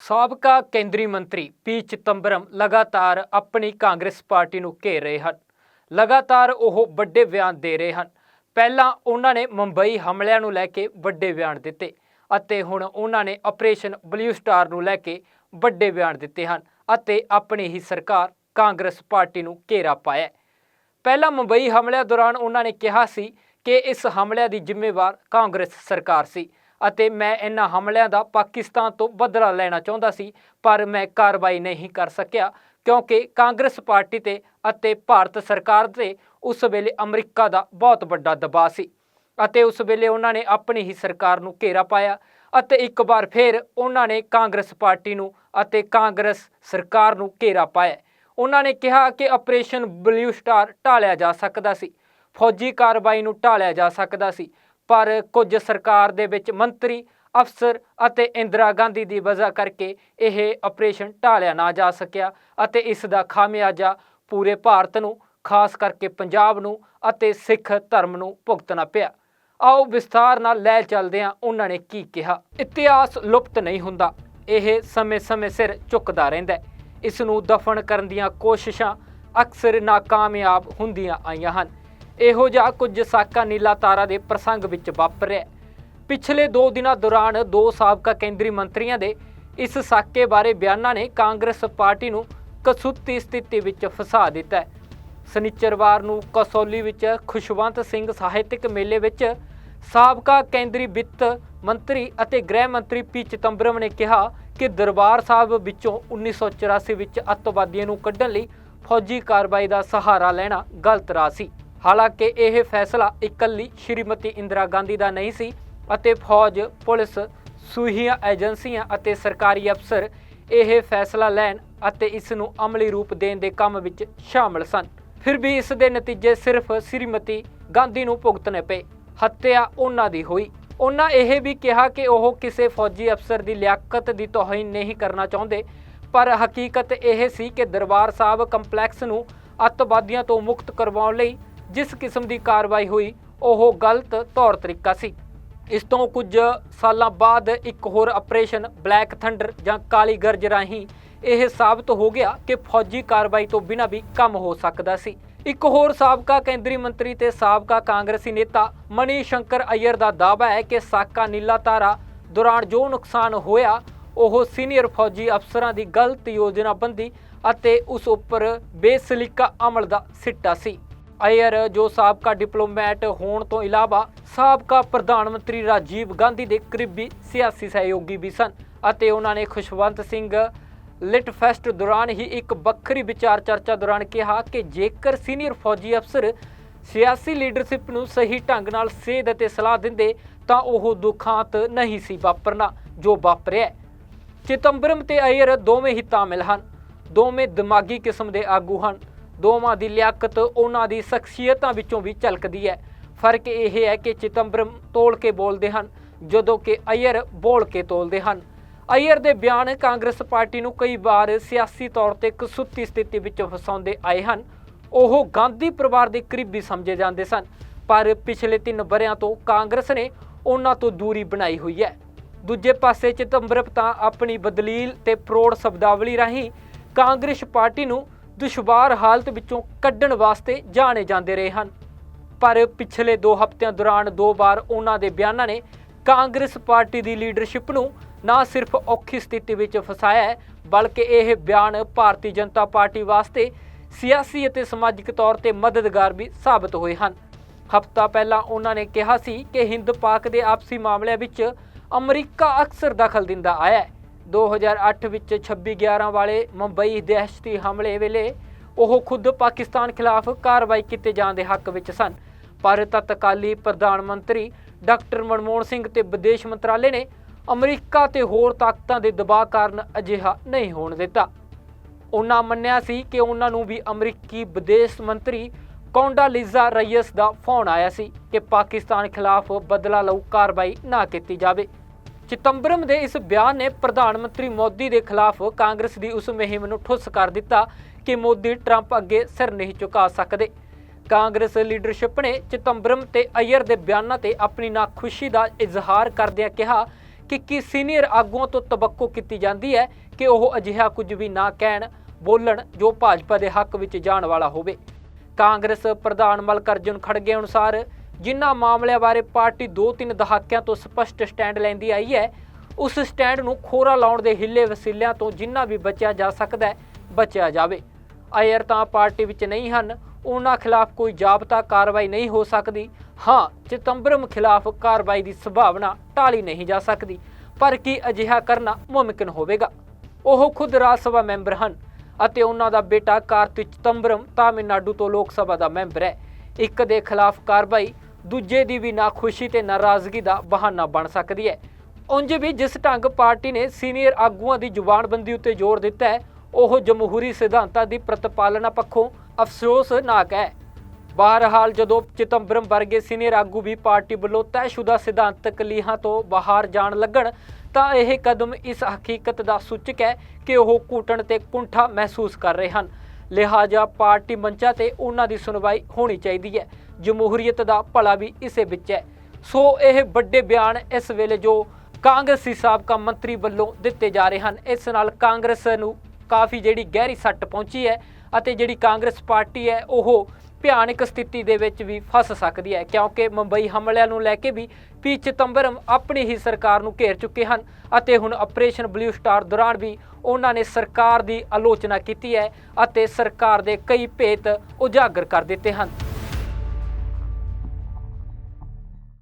ਸਾਬਕਾ ਕੇਂਦਰੀ ਮੰਤਰੀ ਪੀ ਚਿਦੰਬਰਮ ਲਗਾਤਾਰ ਆਪਣੀ ਕਾਂਗਰਸ ਪਾਰਟੀ ਨੂੰ ਘੇਰ ਰਹੇ ਹਨ। ਲਗਾਤਾਰ ਉਹ ਵੱਡੇ ਬਿਆਨ ਦੇ ਰਹੇ ਹਨ। ਪਹਿਲਾਂ ਉਹਨਾਂ ਨੇ ਮੁੰਬਈ ਹਮਲਿਆਂ ਨੂੰ ਲੈ ਕੇ ਵੱਡੇ ਬਿਆਨ ਦਿੱਤੇ ਅਤੇ ਹੁਣ ਉਹਨਾਂ ਨੇ ਆਪਰੇਸ਼ਨ ਬਲੂ ਸਟਾਰ ਨੂੰ ਲੈ ਕੇ ਵੱਡੇ ਬਿਆਨ ਦਿੱਤੇ ਹਨ ਅਤੇ ਆਪਣੀ ਹੀ ਸਰਕਾਰ ਕਾਂਗਰਸ ਪਾਰਟੀ ਨੂੰ ਘੇਰਾ ਪਾਇਆ ਪਹਿਲਾਂ ਮੁੰਬਈ ਹਮਲਿਆਂ ਦੌਰਾਨ ਉਹਨਾਂ ਨੇ ਕਿਹਾ ਸੀ ਕਿ ਇਸ ਹਮਲਿਆਂ ਦੀ ਜ਼ਿੰਮੇਵਾਰ ਕਾਂਗਰਸ ਸਰਕਾਰ ਸੀ। ਅਤੇ ਮੈਂ ਇਹਨਾਂ ਹਮਲਿਆਂ ਦਾ ਪਾਕਿਸਤਾਨ ਤੋਂ ਬਦਲਾ ਲੈਣਾ ਚਾਹੁੰਦਾ ਸੀ, ਪਰ ਮੈਂ ਕਾਰਵਾਈ ਨਹੀਂ ਕਰ ਸਕਿਆ, ਕਿਉਂਕਿ ਕਾਂਗਰਸ ਪਾਰਟੀ ਤੇ ਅਤੇ ਭਾਰਤ ਸਰਕਾਰ ਤੇ ਉਸ ਵੇਲੇ ਅਮਰੀਕਾ ਦਾ ਬਹੁਤ ਵੱਡਾ ਦਬਾਅ ਸੀ ਅਤੇ ਉਸ ਵੇਲੇ ਉਹਨਾਂ ਨੇ ਆਪਣੀ ਹੀ ਸਰਕਾਰ ਨੂੰ ਘੇਰਾ ਪਾਇਆ ਅਤੇ ਇੱਕ ਵਾਰ ਫਿਰ ਉਹਨਾਂ ਨੇ ਕਾਂਗਰਸ ਪਾਰਟੀ ਨੂੰ ਅਤੇ ਕਾਂਗਰਸ ਸਰਕਾਰ ਨੂੰ ਘੇਰਾ ਪਾਇਆ। ਉਹਨਾਂ ਨੇ ਕਿਹਾ ਕਿ ਆਪਰੇਸ਼ਨ ਬਲੂ ਸਟਾਰ ਢਾਲਿਆ ਜਾ ਸਕਦਾ ਸੀ, ਫੌਜੀ ਕਾਰਵਾਈ ਨੂੰ ਢਾਲਿਆ ਜਾ ਸਕਦਾ ਸੀ ਪਰ ਕੁਝ ਸਰਕਾਰ ਦੇ ਵਿੱਚ ਮੰਤਰੀ, ਅਫਸਰ ਅਤੇ ਇੰਦਰਾ ਗਾਂਧੀ ਦੀ ਵਜ੍ਹਾ ਕਰਕੇ ਇਹ ਆਪਰੇਸ਼ਨ ਢਾਲਿਆ ਨਾ ਜਾ ਸਕਿਆ ਅਤੇ ਇਸ ਦਾ ਖਾਮਿਆਜਾ ਪੂਰੇ ਭਾਰਤ ਨੂੰ, ਖਾਸ ਕਰਕੇ ਪੰਜਾਬ ਨੂੰ ਅਤੇ ਸਿੱਖ ਧਰਮ ਨੂੰ ਭੁਗਤਣਾ ਪਿਆ। ਆਓ ਵਿਸਥਾਰ ਨਾਲ ਲੈ ਚੱਲਦੇ ਹਾਂ ਉਹਨਾਂ ਨੇ ਕੀ ਕਿਹਾ। ਇਤਿਹਾਸ ਲੁਪਤ ਨਹੀਂ ਹੁੰਦਾ। ਇਹ ਸਮੇਂ-ਸਮੇਂ ਸਿਰ ਝੁਕਦਾ ਰਹਿੰਦਾ ਹੈ। ਇਸ ਨੂੰ ਦਫਨ ਕਰਨ ਦੀਆਂ ਕੋਸ਼ਿਸ਼ਾਂ ਅਕਸਰ ਨਾਕਾਮਯਾਬ ਹੁੰਦੀਆਂ ਆਈਆਂ ਹਨ। ਇਹੋ ਜਿਹਾ ਕੁਝ ਸਾਕਾ ਨੀਲਾ ਤਾਰਾ ਦੇ ਪ੍ਰਸੰਗ ਵਿੱਚ ਵਾਪਰਿਆ। ਪਿਛਲੇ 2 ਦਿਨਾਂ ਦੌਰਾਨ ਦੋ ਸਾਬਕਾ ਕੇਂਦਰੀ ਮੰਤਰੀਆਂ ਦੇ ਇਸ ਸਾਕੇ ਬਾਰੇ ਬਿਆਨਾਂ ਨੇ ਕਾਂਗਰਸ ਪਾਰਟੀ ਨੂੰ ਕਸੂਤੀ ਸਥਿਤੀ ਵਿੱਚ ਫਸਾ ਦਿੱਤਾ ਹੈ। ਸਨਿਚਰਵਾਰ ਨੂੰ ਕਸੌਲੀ ਵਿੱਚ ਖੁਸ਼ਵੰਤ ਸਿੰਘ ਸਾਹਿਤਿਕ ਮੇਲੇ ਵਿੱਚ ਸਾਬਕਾ ਕੇਂਦਰੀ ਵਿੱਤ ਮੰਤਰੀ ਅਤੇ ਗ੍ਰਹਿ ਮੰਤਰੀ ਪੀ ਚਿਦੰਬਰਮ ਨੇ ਕਿਹਾ ਕਿ ਦਰਬਾਰ ਸਾਹਿਬ ਵਿੱਚੋਂ 1984 ਵਿੱਚ ਅੱਤਵਾਦੀਆਂ ਨੂੰ ਕੱਢਣ ਲਈ ਫੌਜੀ ਕਾਰਵਾਈ ਦਾ ਸਹਾਰਾ ਲੈਣਾ ਗਲਤ ਰਾਹ ਸੀ। ਹਾਲਾਂਕਿ ਇਹ ਫੈਸਲਾ ਇਕੱਲੀ ਸ਼੍ਰੀਮਤੀ ਇੰਦਰਾ ਗਾਂਧੀ ਦਾ ਨਹੀਂ ਸੀ ਅਤੇ ਫੌਜ, ਪੁਲਿਸ, ਸੂਹੀਆਂ ਏਜੰਸੀਆਂ ਅਤੇ ਸਰਕਾਰੀ ਅਫਸਰ ਇਹ ਫੈਸਲਾ ਲੈਣ ਅਤੇ ਇਸ ਨੂੰ ਅਮਲੀ ਰੂਪ ਦੇਣ ਦੇ ਕੰਮ ਵਿੱਚ ਸ਼ਾਮਲ ਸਨ। ਫਿਰ ਵੀ ਇਸ ਦੇ ਨਤੀਜੇ ਸਿਰਫ ਸ਼੍ਰੀਮਤੀ ਗਾਂਧੀ ਨੂੰ ਭੁਗਤਣੇ ਪਏ। ਹੱਤਿਆ ਉਹਨਾਂ ਦੀ ਹੋਈ। ਉਹਨਾਂ ਇਹ ਵੀ ਕਿਹਾ ਕਿ ਉਹ ਕਿਸੇ ਫੌਜੀ ਅਫਸਰ ਦੀ ਲਿਆਕਤ ਦੀ ਤੋਹੀਨ ਨਹੀਂ ਕਰਨਾ ਚਾਹੁੰਦੇ, ਪਰ ਹਕੀਕਤ ਇਹ ਸੀ ਕਿ ਦਰਬਾਰ ਸਾਹਿਬ ਕੰਪਲੈਕਸ ਨੂੰ ਅੱਤਵਾਦੀਆਂ ਤੋਂ ਮੁਕਤ ਕਰਵਾਉਣ ਲਈ ਜਿਸ ਕਿਸਮ ਦੀ ਕਾਰਵਾਈ ਹੋਈ, ਉਹ ਗਲਤ ਤੌਰ ਤਰੀਕਾ ਸੀ। ਇਸ ਤੋਂ ਕੁਝ ਸਾਲਾਂ ਬਾਅਦ ਇੱਕ ਹੋਰ ਆਪਰੇਸ਼ਨ ਬਲੈਕ ਥੰਡਰ ਜਾਂ ਕਾਲੀ ਗਰਜ ਰਾਹੀਂ ਇਹ ਸਾਬਤ ਹੋ ਗਿਆ ਕਿ ਫੌਜੀ ਕਾਰਵਾਈ ਤੋਂ ਬਿਨਾਂ ਵੀ ਕੰਮ ਹੋ ਸਕਦਾ ਸੀ। ਇੱਕ ਹੋਰ ਸਾਬਕਾ ਕੇਂਦਰੀ ਮੰਤਰੀ ਤੇ ਸਾਬਕਾ ਕਾਂਗਰਸੀ ਨੇਤਾ ਮਨੀ ਸ਼ੰਕਰ ਅਯਰ ਦਾ ਦਾਅਵਾ ਹੈ ਕਿ ਸਾਕਾ ਨੀਲਾ ਤਾਰਾ ਦੌਰਾਨ ਜੋ ਨੁਕਸਾਨ ਹੋਇਆ, ਉਹ ਸੀਨੀਅਰ ਫੌਜੀ ਅਫਸਰਾਂ ਦੀ ਗਲਤ ਯੋਜਨਾਬੰਦੀ ਅਤੇ ਉਸ ਉੱਪਰ ਬੇਸਲੀਕਾ ਅਮਲ ਦਾ ਸਿੱਟਾ ਸੀ। ਅਯਰ ਜੋ ਸਾਬਕਾ ਡਿਪਲੋਮੈਟ ਹੋਣ ਤੋਂ ਇਲਾਵਾ ਸਾਬਕਾ ਪ੍ਰਧਾਨ ਮੰਤਰੀ ਰਾਜੀਵ ਗਾਂਧੀ ਦੇ ਕਰੀਬੀ ਸਿਆਸੀ ਸਹਿਯੋਗੀ ਵੀ ਸਨ ਅਤੇ ਉਹਨਾਂ ਨੇ ਖੁਸ਼ਵੰਤ ਸਿੰਘ ਲਿਟ ਫੈਸਟ ਦੌਰਾਨ ਹੀ ਇੱਕ ਵੱਖਰੀ ਵਿਚਾਰ ਚਰਚਾ ਦੌਰਾਨ ਕਿਹਾ ਕਿ ਜੇਕਰ ਸੀਨੀਅਰ ਫੌਜੀ ਅਫਸਰ ਸਿਆਸੀ ਲੀਡਰਸ਼ਿਪ ਨੂੰ ਸਹੀ ਢੰਗ ਨਾਲ ਸੇਧ ਅਤੇ ਸਲਾਹ ਦਿੰਦੇ, ਤਾਂ ਉਹ ਦੁਖਾਂਤ ਨਹੀਂ ਸੀ ਵਾਪਰਨਾ ਜੋ ਵਾਪਰਿਆ ਹੈ। ਚਿਦੰਬਰਮ ਤੇ ਅਯਰ ਦੋਵੇਂ ਹੀ ਤਾਮਿਲ ਹਨ ਦੋਵੇਂ ਦਿਮਾਗੀ ਕਿਸਮ ਦੇ ਆਗੂ ਹਨ ਦੋਵਾਂ ਦੀ ਲਿਆਕਤ ਉਹਨਾਂ ਦੀ ਸ਼ਖਸੀਅਤਾਂ ਵਿੱਚੋਂ ਵੀ ਝਲਕਦੀ ਹੈ। ਫ਼ਰਕ ਇਹ ਹੈ ਕਿ ਚਿਦੰਬਰਮ ਤੋਲ ਕੇ ਬੋਲਦੇ ਹਨ, ਜਦੋਂ ਕਿ ਅਯਰ ਬੋਲ ਕੇ ਤੋਲਦੇ ਹਨ। ਅਯਰ ਦੇ ਬਿਆਨ ਕਾਂਗਰਸ ਪਾਰਟੀ ਨੂੰ ਕਈ ਵਾਰ ਸਿਆਸੀ ਤੌਰ ਤੇ ਕਸੂਤੀ ਸਥਿਤੀ ਵਿੱਚ ਫਸਾਉਂਦੇ ਆਏ ਹਨ। ਉਹ ਗਾਂਧੀ ਪਰਿਵਾਰ ਦੇ ਕਰੀਬੀ ਸਮਝੇ ਜਾਂਦੇ ਸਨ, ਪਰ ਪਿਛਲੇ 3 ਵਰਿਆਂ ਤੋਂ ਕਾਂਗਰਸ ਨੇ ਉਹਨਾਂ ਤੋਂ ਦੂਰੀ ਬਣਾਈ ਹੋਈ ਹੈ। ਦੂਜੇ ਪਾਸੇ ਚਿਦੰਬਰਮ ਤਾਂ ਆਪਣੀ ਬਦਲੀਲ ਤੇ ਪ੍ਰੋੜ ਸ਼ਬਦਾਵਲੀ ਰਾਹੀਂ ਕਾਂਗਰਸ ਪਾਰਟੀ ਨੂੰ ਦੁਸ਼ਵਾਰ ਹਾਲਤ ਵਿੱਚੋਂ ਕੱਢਣ ਵਾਸਤੇ ਜਾਣੇ ਜਾਂਦੇ ਰਹੇ ਹਨ। ਪਰ ਪਿਛਲੇ 2 ਹਫ਼ਤਿਆਂ ਦੌਰਾਨ ਦੋ ਵਾਰ ਉਹਨਾਂ ਦੇ ਬਿਆਨਾਂ ਨੇ ਕਾਂਗਰਸ ਪਾਰਟੀ ਦੀ ਲੀਡਰਸ਼ਿਪ ਨੂੰ ਨਾ ਸਿਰਫ ਔਖੀ ਸਥਿਤੀ ਵਿੱਚ ਫਸਾਇਆ ਹੈ, ਬਲਕਿ ਇਹ ਬਿਆਨ ਭਾਰਤੀ ਜਨਤਾ ਪਾਰਟੀ ਵਾਸਤੇ ਸਿਆਸੀ ਅਤੇ ਸਮਾਜਿਕ ਤੌਰ ਤੇ ਮਦਦਗਾਰ ਵੀ ਸਾਬਤ ਹੋਏ ਹਨ। ਹਫ਼ਤਾ ਪਹਿਲਾਂ ਉਹਨਾਂ ਨੇ ਕਿਹਾ ਸੀ ਕਿ ਹਿੰਦ ਪਾਕ ਦੇ ਆਪਸੀ ਮਾਮਲਿਆਂ ਵਿੱਚ ਅਮਰੀਕਾ ਅਕਸਰ ਦਖਲ ਦਿੰਦਾ ਆਇਆ ਹੈ। 2008 ਵਿੱਚ 26/11 ਵਾਲੇ ਮੁੰਬਈ ਦਹਿਸ਼ਤੀ ਹਮਲੇ ਵੇਲੇ ਉਹ ਖੁਦ ਪਾਕਿਸਤਾਨ ਖਿਲਾਫ ਕਾਰਵਾਈ ਕੀਤੇ ਜਾਣ ਦੇ ਹੱਕ ਵਿੱਚ ਸਨ। ਪਰ ਤਤਕਾਲੀ ਪ੍ਰਧਾਨ ਮੰਤਰੀ ਡਾਕਟਰ ਮਨਮੋਹਨ ਸਿੰਘ ਤੇ ਵਿਦੇਸ਼ ਮੰਤਰਾਲੇ ਨੇ ਅਮਰੀਕਾ ਤੇ ਹੋਰ ਤਾਕਤਾਂ ਦੇ ਦਬਾਅ ਕਾਰਨ ਅਜਿਹਾ ਨਹੀਂ ਹੋਣ ਦਿੱਤਾ। ਉਹਨਾਂ ਮੰਨਿਆ ਸੀ ਕਿ ਉਹਨਾਂ ਨੂੰ ਵੀ ਅਮਰੀਕੀ ਵਿਦੇਸ਼ ਮੰਤਰੀ ਕੌਂਡਾਲੀਜ਼ਾ ਰਈਸ ਦਾ ਫੋਨ ਆਇਆ ਸੀ ਕਿ ਪਾਕਿਸਤਾਨ ਖਿਲਾਫ ਬਦਲਾ ਲਊ ਕਾਰਵਾਈ ਨਾ ਕੀਤੀ ਜਾਵੇ। ਚਿਤੰਬਰਮ ਦੇ ਇਸ ਬਿਆਨ ਨੇ ਪ੍ਰਧਾਨ ਮੰਤਰੀ ਮੋਦੀ ਦੇ ਖਿਲਾਫ ਕਾਂਗਰਸ ਦੀ ਉਸ ਮੁਹਿੰਮ ਨੂੰ ਠੁੱਸ ਕਰ ਦਿੱਤਾ ਕਿ ਮੋਦੀ ਟਰੰਪ ਅੱਗੇ ਸਿਰ ਨਹੀਂ ਝੁਕਾ ਸਕਦੇ। ਕਾਂਗਰਸ ਲੀਡਰਸ਼ਿਪ ਨੇ ਚਿਤੰਬਰਮ ਤੇ ਅਯਰ ਦੇ ਬਿਆਨਾਂ ਤੇ ਆਪਣੀ ਨਾਖੁਸ਼ੀ ਦਾ ਇਜ਼ਹਾਰ ਕਰਦਿਆਂ ਕਿਹਾ ਕਿ ਕੀ ਸੀਨੀਅਰ ਆਗੂਆਂ ਤੋਂ ਤਬੱਕੋ ਕੀਤੀ ਜਾਂਦੀ ਹੈ ਕਿ ਉਹ ਅਜਿਹਾ ਕੁਝ ਵੀ ਨਾ ਕਹਿਣ, ਬੋਲਣ ਜੋ ਭਾਜਪਾ ਦੇ ਹੱਕ ਵਿੱਚ ਜਾਣ ਵਾਲਾ ਹੋਵੇ। ਕਾਂਗਰਸ ਪ੍ਰਧਾਨ ਮਲਕਰਜਨ ਖੜਗੇ ਅਨੁਸਾਰ ਜਿਨ੍ਹਾਂ ਮਾਮਲਿਆਂ ਬਾਰੇ ਪਾਰਟੀ 2-3 ਦਹਾਕਿਆਂ ਤੋਂ ਸਪਸ਼ਟ ਸਟੈਂਡ ਲੈਂਦੀ ਆਈ ਹੈ, ਉਸ ਸਟੈਂਡ ਨੂੰ ਖੋਰਾ ਲਾਉਣ ਦੇ ਹਿੱਲੇ ਵਸੀਲਿਆਂ ਤੋਂ ਜਿੰਨਾ ਵੀ ਬਚਿਆ ਜਾ ਸਕਦਾ ਹੈ, ਬਚਿਆ ਜਾਵੇ। ਅਯਰ ਤਾਂ ਪਾਰਟੀ ਵਿੱਚ ਨਹੀਂ ਹਨ, ਉਹਨਾਂ ਖਿਲਾਫ ਕੋਈ ਜਾਬਤਾ ਕਾਰਵਾਈ ਨਹੀਂ ਹੋ ਸਕਦੀ। ਹਾਂ ਚਿਦੰਬਰਮ ਖਿਲਾਫ ਕਾਰਵਾਈ ਦੀ ਸੰਭਾਵਨਾ ਟਾਲੀ ਨਹੀਂ ਜਾ ਸਕਦੀ, ਪਰ ਕੀ ਅਜਿਹਾ ਕਰਨਾ ਮੁਮਕਿਨ ਹੋਵੇਗਾ? ਉਹ ਖੁਦ ਰਾਜ ਸਭਾ ਮੈਂਬਰ ਹਨ ਅਤੇ ਉਹਨਾਂ ਦਾ ਬੇਟਾ ਕਾਰਤਿਕ ਚਿਦੰਬਰਮ ਤਾਮਿਲਨਾਡੂ ਤੋਂ ਲੋਕ ਸਭਾ ਦਾ ਮੈਂਬਰ ਹੈ। ਇੱਕ ਦੇ ਖਿਲਾਫ ਕਾਰਵਾਈ ਦੂਜੇ ਦੀ ਵੀ ਨਾਖੁਸ਼ੀ ਤੇ ਨਾਰਾਜ਼ਗੀ ਦਾ ਬਹਾਨਾ ਬਣ ਸਕਦੀ ਹੈ। ਉਂਝ ਵੀ ਜਿਸ ਢੰਗ ਪਾਰਟੀ ਨੇ ਸੀਨੀਅਰ ਆਗੂਆਂ ਦੀ ਜ਼ੁਬਾਨਬੰਦੀ ਉੱਤੇ ਜ਼ੋਰ ਦਿੱਤਾ ਹੈ, ਉਹ ਜਮਹੂਰੀ ਸਿਧਾਂਤਾਂ ਦੀ ਪ੍ਰਤੀਪਾਲਨਾ ਪੱਖੋਂ ਅਫਸੋਸਨਾਕ ਹੈ। ਬਹਰਹਾਲ ਜਦੋਂ ਚਿਦੰਬਰਮ ਵਰਗੇ ਸੀਨੀਅਰ ਆਗੂ ਵੀ ਪਾਰਟੀ ਵੱਲੋਂ ਤੈਅਸ਼ੁਦਾ ਸਿਧਾਂਤਕ ਲੀਹਾਂ ਤੋਂ ਬਾਹਰ ਜਾਣ ਲੱਗਣ, ਤਾਂ ਇਹ ਕਦਮ ਇਸ ਹਕੀਕਤ ਦਾ ਸੂਚਕ ਹੈ ਕਿ ਉਹ ਘੁਟਣ ਤੇ ਕੁੰਠਾ ਮਹਿਸੂਸ ਕਰ ਰਹੇ ਹਨ। ਲਿਹਾਜ਼ਾ ਪਾਰਟੀ ਮੰਚਾਂ ਤੇ ਉਹਨਾਂ ਦੀ ਸੁਣਵਾਈ ਹੋਣੀ ਚਾਹੀਦੀ ਹੈ। ਜਮਹੂਰੀਅਤ ਦਾ ਭਲਾ ਵੀ ਇਸੇ ਵਿੱਚ ਹੈ। ਸੋ ਇਹ ਵੱਡੇ ਬਿਆਨ ਇਸ ਵੇਲੇ ਜੋ ਕਾਂਗਰਸੀ ਸਾਬਕਾ ਮੰਤਰੀ ਵੱਲੋਂ ਦਿੱਤੇ ਜਾ ਰਹੇ ਹਨ, ਇਸ ਨਾਲ ਕਾਂਗਰਸ ਨੂੰ ਕਾਫੀ ਜਿਹੜੀ ਗਹਿਰੀ ਸੱਟ ਪਹੁੰਚੀ ਹੈ ਅਤੇ ਜਿਹੜੀ ਕਾਂਗਰਸ ਪਾਰਟੀ ਹੈ, ਉਹ ਭਿਆਨਕ ਸਥਿਤੀ ਦੇ ਵਿੱਚ ਵੀ ਫਸ ਸਕਦੀ ਹੈ, ਕਿਉਂਕਿ ਮੁੰਬਈ ਹਮਲਿਆਂ ਨੂੰ ਲੈ ਕੇ ਵੀ ਪੀ ਚਿਦੰਬਰਮ ਆਪਣੀ ਹੀ ਸਰਕਾਰ ਨੂੰ ਘੇਰ ਚੁੱਕੇ ਹਨ ਅਤੇ ਹੁਣ ਆਪਰੇਸ਼ਨ ਬਲੂ ਸਟਾਰ ਦੌਰਾਨ ਵੀ ਉਹਨਾਂ ਨੇ ਸਰਕਾਰ ਦੀ ਆਲੋਚਨਾ ਕੀਤੀ ਹੈ ਅਤੇ ਸਰਕਾਰ ਦੇ ਕਈ ਭੇਤ ਉਜਾਗਰ ਕਰ ਦਿੱਤੇ ਹਨ।